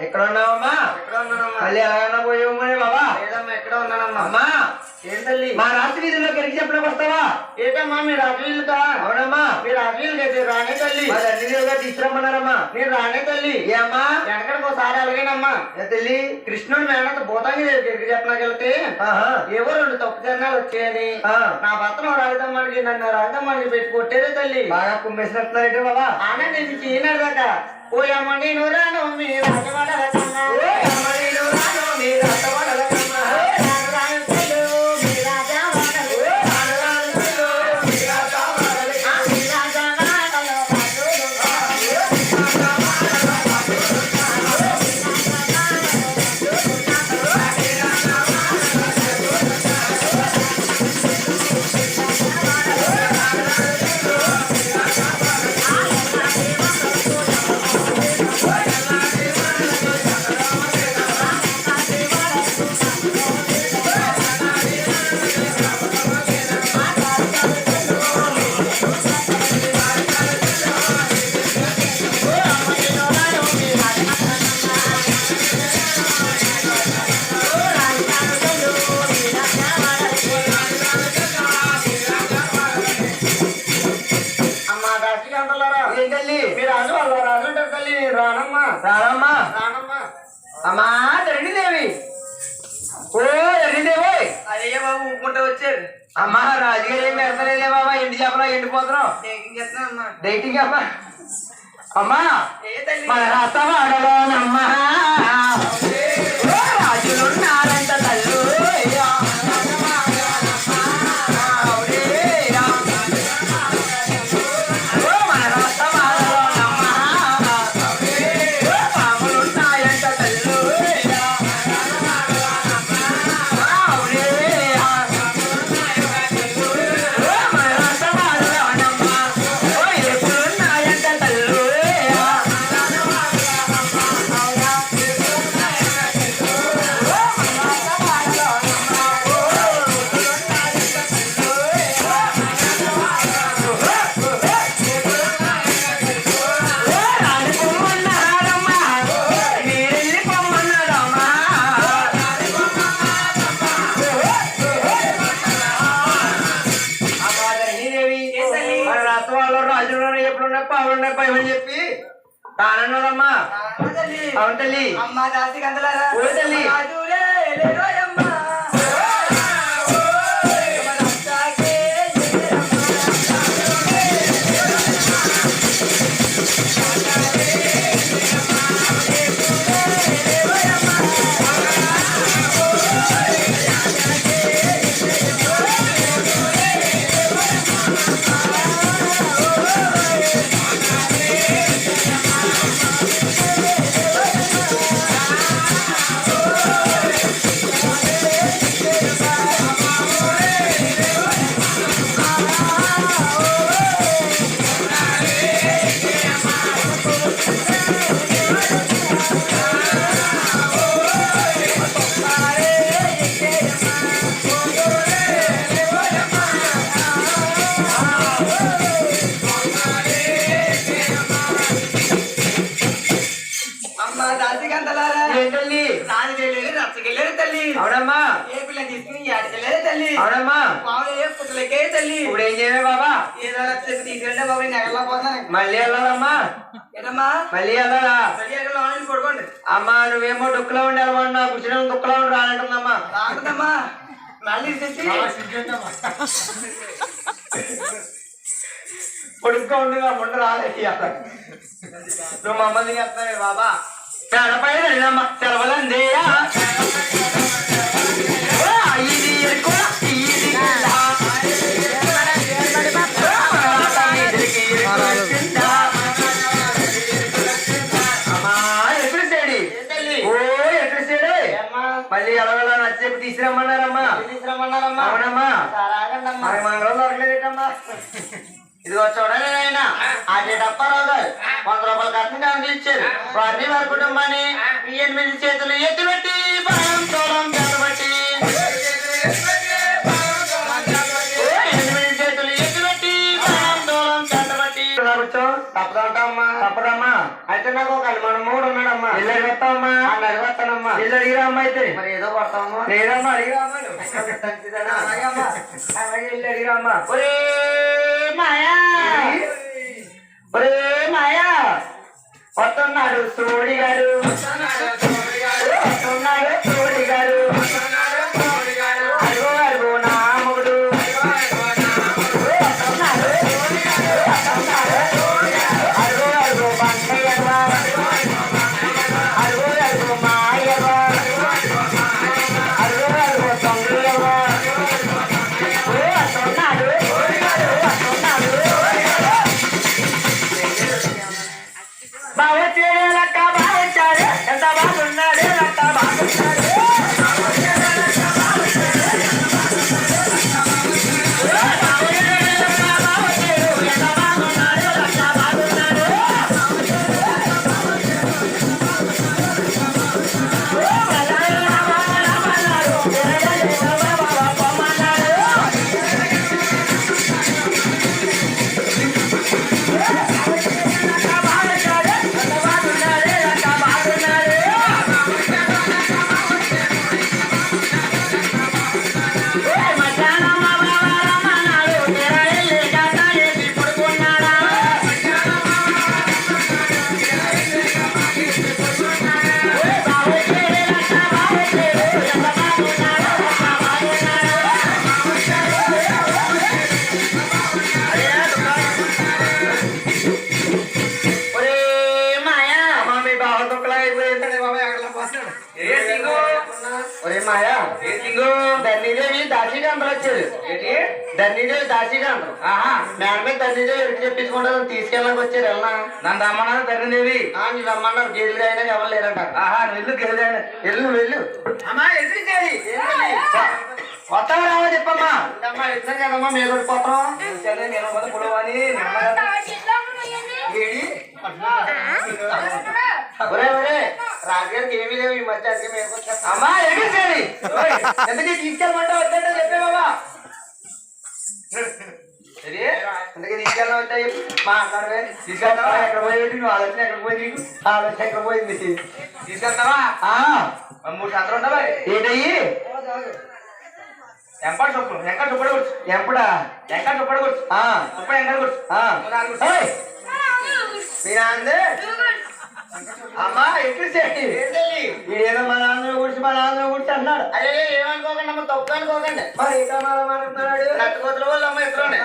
ఎక్కడ ఉన్నావమ్మా మళ్ళీ ఎలాగన్నా పోయావు మరి బాబా. ఎక్కడ ఉన్నానమ్మా అమ్మా. ఏం తల్లి? మా రాత్రి వీధుల్లో గిరికి చెప్పడానికి వస్తావా? ఏంటమ్మా మీరు అభిలుగా అవునమ్మా. మీరు అభిలు అయితే రానే తల్లి. గారు తీసుకురమ్మన్నారమ్మా. మీరు రానే తల్లి. ఏ అమ్మా? వెనకడికి ఒకసారి అలాగేనమ్మా. తల్లి? కృష్ణుడు మేనంత భూతాంగి దగ్గరికి ఆహా. ఏవో రెండు తప్పు జనాలు వచ్చాయని నా భర్తను రాజదమ్మానికి నన్ను రాజదమ్మానికి పెట్టి కొట్టేదే తల్లి. బాగా కుమ్మేసినట్టున్నారంటే బాబా? ఆనంద నుంచి ఈనాడదాకా ఓయమ్మ నేను రాను మీ బాబా ఎండి చేపలా ఎండిపోతున్నావు డైటింగ్ అమ్మా అమ్మా మన ఓ అవును తల్లి. అమ్మా దాసి ఓ తల్లి. ఏ పుట్టలకే తల్లి. ఇప్పుడు ఏం చేయమే బాబా? తీసుకెళ్ళండి బాబు నేను ఎక్కడ పోతాను. మళ్ళీ వెళ్ళాలమ్మా. మళ్ళీ వెళ్ళాలా? మళ్ళీ ఎక్కడ పడుకోండి. అమ్మా నువ్వేమో దుక్కులో ఉండాలి నా కూర్చుని దుక్కులో ఉండి రానంటుందమ్మా రాకదమ్మా మళ్ళీ పొడుగ్గా ఉండి ముందు రాలేదు. నువ్వు మమ్మల్ని చెప్తావే బాబా. తెరపై వెళ్ళమ్మ. తెలవలందేయా మళ్ళీ ఎలవెలా నచ్చేపు తీసుకురమ్మన్నారమ్మా. తీసుకురమ్మన్నారమ్మా. అవునమ్మా. మరి మంగళం దొరకలేదమ్మా ఇదిగో చూడండి నాయన అదే. డప్పారావు గారు వంద రూపాయల కట్నం కానుకలు ఇచ్చారు. వారిని వారి కుటుంబాన్ని ఈ ఎనిమిది చేతులు ఎత్తిపెట్టి బలం తోలం బట్టి ఎనిమిది చేతులు ఎత్తిపెట్టి బలం తోలం బట్టి కూర్చో తప్పదంటావమ్మా. తప్పదమ్మా. అయితే నాకు ఒక అనుమానము. ఇల్లు అడిగి వస్తావమ్మా అన్న అడిగొస్తానమ్మా ఇల్లు అడిగిరా అమ్మ అయితే? మరి ఏదో కొడతామమ్మా లేదమ్మా అడిగిరా అమ్మా. అలాగే ఇల్లు అడిగిరా అమ్మా. ఒరే మాయా! ఒరే మాయా! వస్తున్నాడు సోడి గారు వస్తున్నాడు సోడి గారు ధన్యదేవి దాసిగాంధ్ర వచ్చారు. ఏంటి? ధన్యదేవి దాసిగాంధ్ర ఆహా. మేడ మీద ధన్యదేవి ఎరికి చెప్పించుకుంటారు తీసుకెళ్ళడానికి వచ్చారు వెళ్ళనా? నన్ను రమ్మన్నాను తల్లిదేవి ఆ, నీ రమ్మన్నారు. గేదెలు అయినా ఎవరు లేరంట. ఆహా వెళ్ళు గెలిదాను వెళ్ళు వెళ్ళు. అమ్మా ఎదురుచేది కొత్తగా రావా చెప్పమ్మా. అమ్మా ఇద్దరు కదమ్మా మీరు పోతాం. నేను పొడవని ఒరే ఒరే రాజుగారికి ఏమీ లేవు ఈ మధ్య అడిగి మేము వచ్చేస్తాం అమ్మా ఎదురుచేది ఎందుకు తీసుకెళ్ళమంటే వద్దంటే చెప్పే బాబా. సరే అందుకే తీసుకెళ్ళా వచ్చా మాట్లాడవే తీసుకెళ్తావా? ఎక్కడ పోయేది నువ్వు ఆలోచన ఎక్కడ పోయింది? ఆలోచన ఎక్కడ పోయింది తీసుకెళ్తావా? మూడు సంవత్సరాలు ఉంటావా? ఏంటయ్యి? ఎంపడ చొప్పుడు ఎంకడ చొప్పడ కూర్చు. ఎప్పుడా ఎంకడ చొప్పడ కూర్చు. ఆ, చొప్పడ ఎంకడ కూర్చు. ఆ. నాలుగు కూర్చో. ఏయ్, మీ నాన్నే అమ్మా చేయి? ఏదో మా నాన్న గురించి మా నాన్న గురించి అన్నాడు. అరే ఏమనుకోకండి అమ్మ తప్పు అనుకోకండి. మరి ఇంకా మన మాట్లాడుతున్నాడు నట్టుకోతుల వాళ్ళు అమ్మ ఇద్దరునే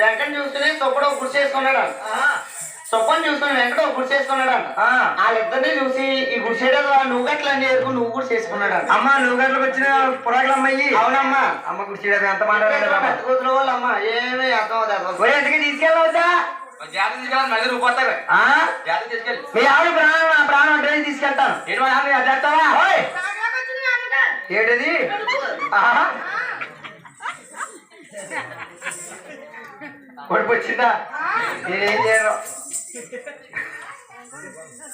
వెంకట చూసుకుని తొప్పుడు గుర్తు చేసుకున్నాడు సొప్పని చూసుకుని వెంకట ఒక గుర్తు చేసుకున్నాడు. వాళ్ళిద్దరిని చూసి ఈ గుడిసేటో నువ్వు గట్ల అన్ని ఎదుర్కొని నువ్వు కూడా చేసుకున్నాడు అమ్మా నువ్వు గంటలకు వచ్చిన పురాకులు అమ్మాయి. అవునమ్మా. అమ్మ కూర్చోలేదు ఎంత మాట్లాడాలి బాబా. నట్టుకోతుల వాళ్ళు అమ్మ ఏమీ అర్థం అవుతుంది ఒరే ఎందుకు మీ ఆవిడ ప్రాణం ప్రాణం అంటే తీసుకెళ్తాను. ఏంటిది. కొడుకు వచ్చిందా నేనేం చేయను.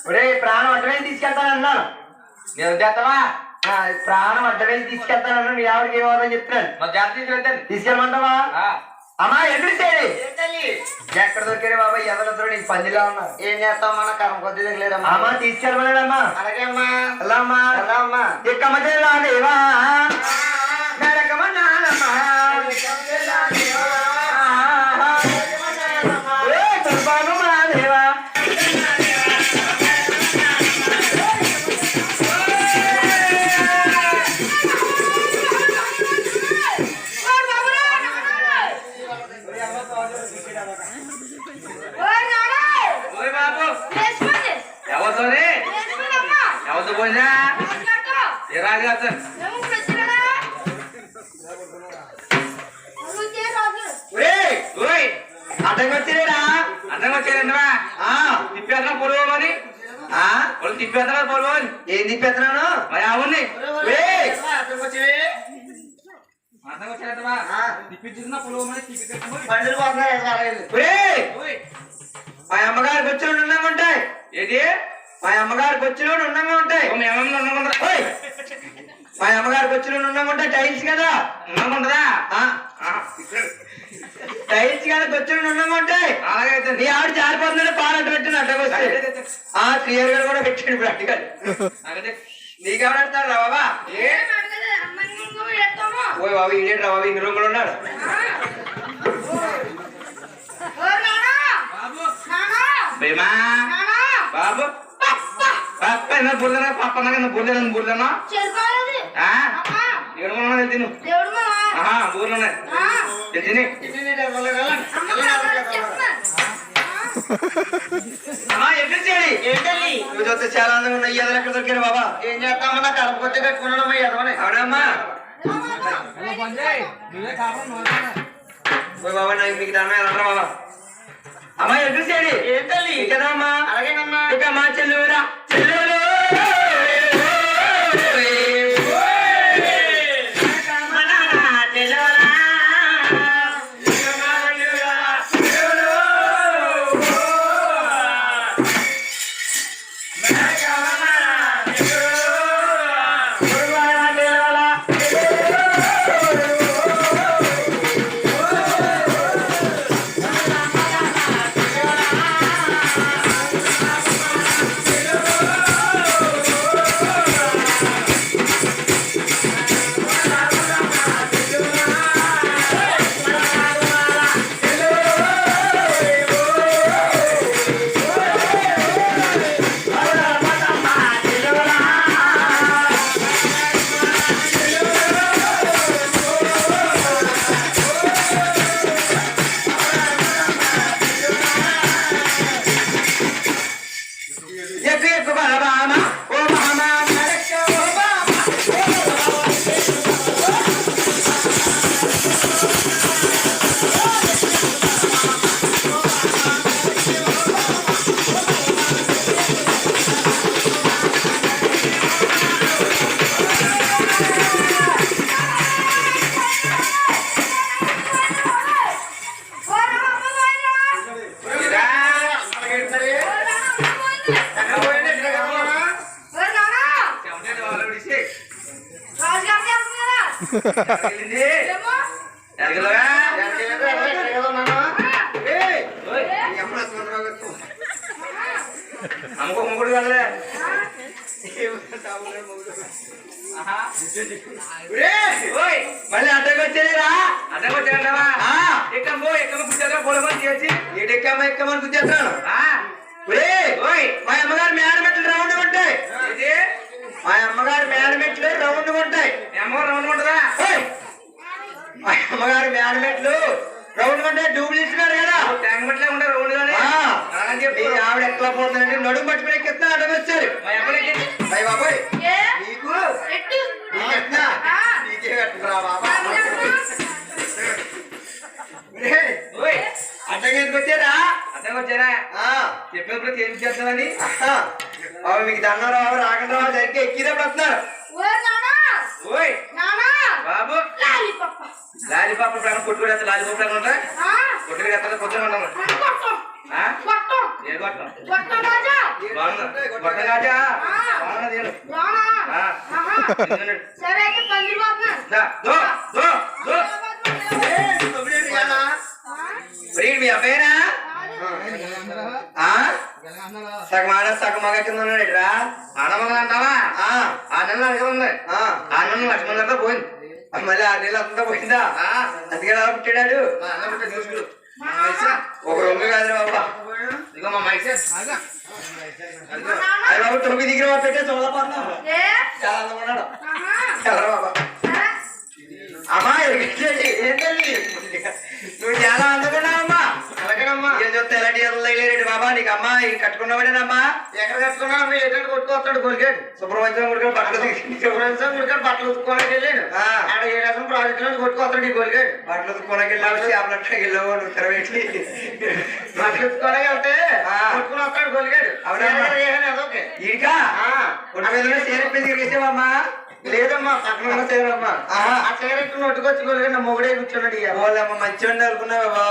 ఒరే ప్రాణం అడ్డమే తీసుకెళ్తాను అన్నాను. నేను చేస్తావా? ఆ, ప్రాణం అడ్డమే తీసుకెళ్తాను అన్నాను. మీ ఆవిడకి ఏమవుతుందని చెప్తున్నాను? తీసుకెళ్ళమంటావా? అమ్మా చేయండి ఎక్కడ దొరికారు బాబా? ఎదలతో నీకు పందిలా ఉన్నా ఏం చేస్తాం మన కరం కొద్ది దగ్గరమ్మా అమ్మా తీసుకెళ్ళమన్నాడమ్మా. అలాగే అమ్మా. ఎలా అమ్మా ఎలా అమ్మా ఎక్కమ్మ దేవా. అర్థం వచ్చారంటవా ఆ, తిప్పేద్దాం పొలవని ఆ, వాళ్ళు తిప్పేద్దాం పొలవని ఏం తిప్పేస్తున్నాను? మరి అవుని అర్థం వచ్చారంటవా. తిప్పించుకున్న పొలవమని తిప్పి బండ్లు పోతున్నారు మా అమ్మగారికి వచ్చిన ఉండంగా ఉంటాయి. ఏది మా అమ్మగారికి వచ్చిన ఉండంగా ఉంటాయి. ఉన్నాం ఓయ్, మా అమ్మగారికి వచ్చిన ఉండకుంటే టైల్స్ కదా? ఉండకుంటుందా ఆ, టైల్స్ కదా వచ్చిన ఉండకుంటాయి అలాగైతే నీ ఆవిడ జారిపోతుందంటే పాలట్టు పెట్టిన అడ్డకొస్తే ఆ క్లియర్గా కూడా పెట్టాడు ప్రాక్టికల్ నీకెవడతాడు రా బాబా? ఓయ్ బాబు ఇదేంటి రా బాబు ఇన్ని రూములు ఉన్నాడు? భీమా. బాబు. ఎంత బుర్రనా పప్ప నాకు బుర్రనా బుర్రనా ఏడు తిను. ఆహా బుర్రలు ఉన్నాయి తిని? అమ్మా ఎక్కడ చేడి ఏంటల్లి నువ్వు చూస్తే చాలా అందంగా ఉన్నాయి ఎదురు ఎక్కడ దొరికారు బాబా? ఏం చేస్తామన్నా కడపకొచ్చి కట్టుకున్నాడమ్మా ఎదవనే అవునమ్మా బాబా నాకు మీకు దాని మీద అనరా బాబా అమ్మా ఎక్కడ చేడి ఏంటల్లి ఇక్కడమ్మా. అలాగేనమ్మా. ఇక మా చెల్లెవురా? చెల్లెలు. అమ్మకు కదలే మళ్ళీ ఎక్కమ్మో ఎక్కమ్మ పొలమని చేసి ఎక్కమని గుర్తిస్తాను మా అమ్మగారు మేడ మెట్లు రౌండ్ ఉంటాయి మా అమ్మగారు రౌండ్ ఉంటాయి మీ అమ్మ రౌండ్ ఉంటుందా ఓయ్! మా అమ్మగారు మేడ మెట్లు రౌండ్ ఉంటాయి డూబులు ఇచ్చినారు కదా? ట్యాంక్ మట్లే ఉంటే రౌండ్ గానే ఆవిడ ఎట్లా పోతుందంటే నడుము పట్టుకుని ఎక్కిస్తా అడ్డం వచ్చారు. బాబాయ్ నీకు? నీకెట్లా నీకే కట్టుకురా బాబా. అడ్డంగా వచ్చారా? అడ్డకొచ్చారా ఆ, చెప్పినప్పుడు ఏం చేస్తామని మీకు దండం రావు రాకుండా సరిగ్గా ఎక్కినప్పుడు వస్తున్నారు ఓయ్ బాబు లాలిపాప ప్రాణం కొట్టుకుని లాలిపాప ప్రాణం ఉంటా కొట్టుకుని ఎత్తాలి పొద్దున ఉంటాము ఆ? ఏ కొట్టం? బాగుందా? కొట్టం కాజా బాగున్నది అంతా పోయిందా. అందుకే పుట్టాడు. ఒక రొమ్ము కాదు బాబా. ఇదిగో మా మైసా అదిగో. అది బాబు తొమ్మిది దగ్గర పెట్టే ఏ? చాలా అందంగా బాబా. అమ్మా ఏంటండి నువ్వు చాలా అలాగేనమ్మా ఏం చూస్తే ఎలాంటి ఎల్లలేడు బాబా నీకు అమ్మా ఇది కట్టుకున్నావాడేనమ్మా? ఎక్కడ కట్టుకున్నావు? మీరు ఎక్కడ కొట్టుకొస్తాడు కొలిగాడు సుబ్రహ్మణ్యం గుడికి బట్టలు దిగి- శుభ్రంగా గుడికాడ బట్టలు ఉతుక్కోవడానికి వెళ్ళాడు. ఆ. ఆడ ఏ రకం ప్రాజెక్ట్లో కొట్టుకొస్తాడు ఈ కొలిగాడు బట్టలు ఉతుక్కోడానికి వెళ్ళావు చేపలట్లకి వెళ్ళావు నువ్వు తెరవేసి బట్టలు ఉతుక్కోవడానికి వెళ్తే ఆ. కొట్టుకుని వస్తాడు కొలిగాడు అవునమ్మా. అదొకే ఈడికా? ఆ. ఉన్న మీద సేరెప్పి తిరిగేసావమ్మా? లేదమ్మా పక్కన ఉన్న ఆ సిగరెట్ నొట్టుకొచ్చి కొలిగాడు మొగుడే కూర్చున్నాడు ఇక వాళ్ళమ్మ మంచి అనుకున్నావా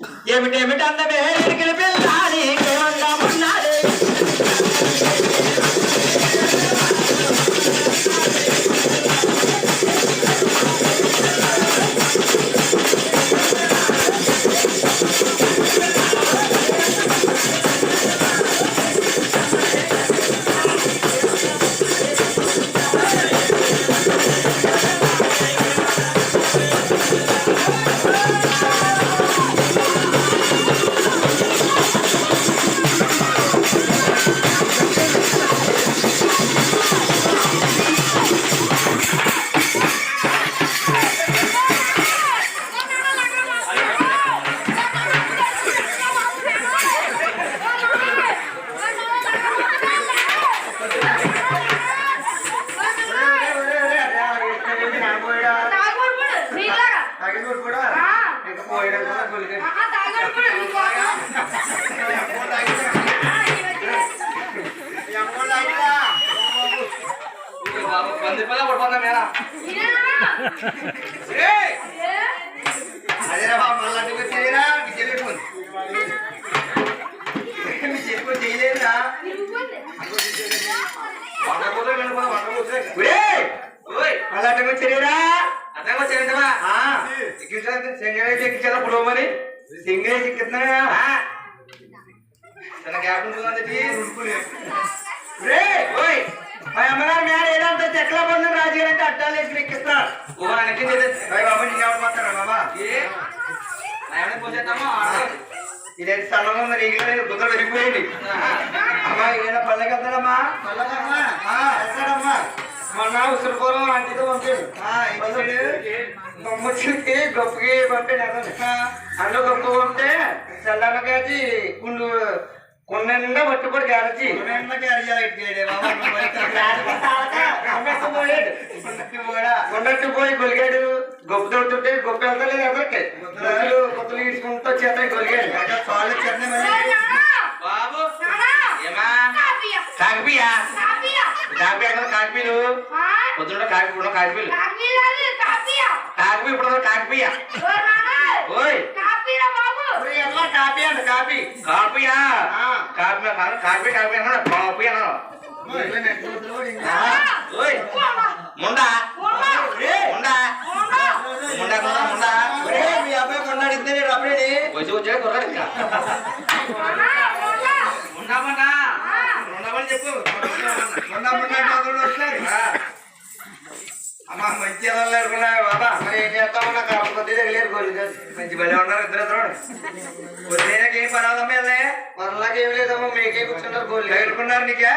బాబా ఏమిటి పిల్లాడి అందమే ఉన్నాడే ఈ బాబు. ఆ, ఈ వచ్చి. పంది పిల్ల పడిపోతాం మేడం ఈయనా? ఏయ్! ఏ? అదేరా బాబు మళ్ళీ అడ్డుకు వచ్చేదిరా మీ చెల్లి పెట్టుకుంది మీ చెల్లి చేయలేదురా అంటే అడ్డాలు వేసి ఎక్కిస్తున్నారు ఓ బాబా నీకు ఎవరు మాట్లాడా బాబా ఇదే స్థలంలో ఉన్న రీగిలో గుద్ర పెరిగిపోయింది అమ్మా ఏదైనా పల్లెకి వెళ్తాడమ్మా. మొన్న ఉసురుపురం అంటితో పంపాడు. బొమ్మచ్చుకి గొప్పకి పంపాడు అందులో గొప్ప పంపితే చల్లనకాచి కుండు కుండ నిండా పట్టుబడి గారచి కొండట్టు పోయి గొలిగాడు. గొప్ప తోడుతుంటే గొప్ప వెళ్తలేదు అసలుకి. కొత్తలు కొత్తలు ఇడుచుకుంటూ వచ్చేస్తాయి గొలిగాడు. బాబు. కాకిపియా? కాపీయా. కాకిపి అక్కడ కాకిపీలు? పొద్దున కాకి ఇప్పుడు కాకిపీలు. కాకిపి ఇప్పుడు కాకిపియా ఓయ్ కాపీ అంట కాపీ. కాపియా ఆ. కాపీ కాపీ కాపీ అన్నాడు అన్నాడు. ముండా. ముండా. ముండా ముండా? ముండా మీ అబ్బాయి కొన్నాడు ఇద్దరు అప్పుడే వచ్చి వచ్చే కుర్రాడు ఇంకా. ముండా. చెప్పు మొన్న మొన్న అతను వస్తారు అమ్మా మంచి ఎలా లేకున్నావు బాబా మరి ఏం చేస్తామన్నా కరం కొద్ది తగిలేరు గొలిగాడు మంచి భలే ఉన్నారు ఇద్దరు ఇద్దరు పొద్దునకి ఏం పని అవుదమ్మా మనలాగా ఏం లేదమ్మా మీకే కూర్చున్నారు గొలిగాడు ఎదుర్కొన్నారు నీకే